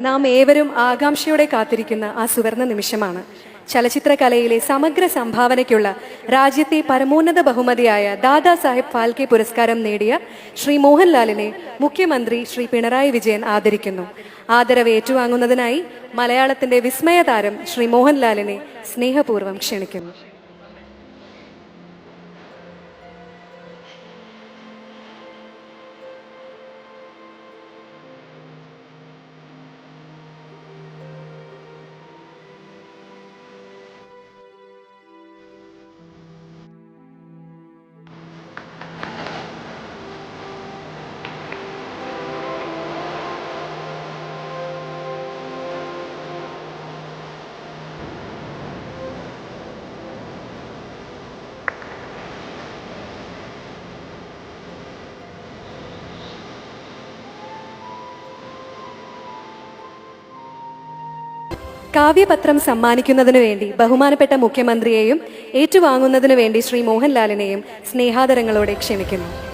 നാം ഏവരും ആകാംക്ഷയോടെ കാത്തിരിക്കുന്ന ആ സുവർണ നിമിഷമാണ്. ചലച്ചിത്രകലയിലെ സമഗ്ര സംഭാവനയ്ക്കുള്ള രാജ്യത്തെ പരമോന്നത ബഹുമതിയായ ദാദാ സാഹിബ് ഫാൽക്കെ പുരസ്കാരം നേടിയ ശ്രീ മോഹൻലാലിനെ മുഖ്യമന്ത്രി ശ്രീ പിണറായി വിജയൻ ആദരിക്കുന്നു. ആദരവ് ഏറ്റുവാങ്ങുന്നതിനായി മലയാളത്തിന്റെ വിസ്മയ താരം ശ്രീ മോഹൻലാലിനെ സ്നേഹപൂർവം ക്ഷണിക്കുന്നു. കാവ്യപത്രം സമ്മാനിക്കുന്നതിനു വേണ്ടി ബഹുമാനപ്പെട്ട മുഖ്യമന്ത്രിയെയും ഏറ്റുവാങ്ങുന്നതിനു വേണ്ടി ശ്രീ മോഹൻലാലിനെയും സ്നേഹാദരങ്ങളോടെ ക്ഷണിക്കുന്നു.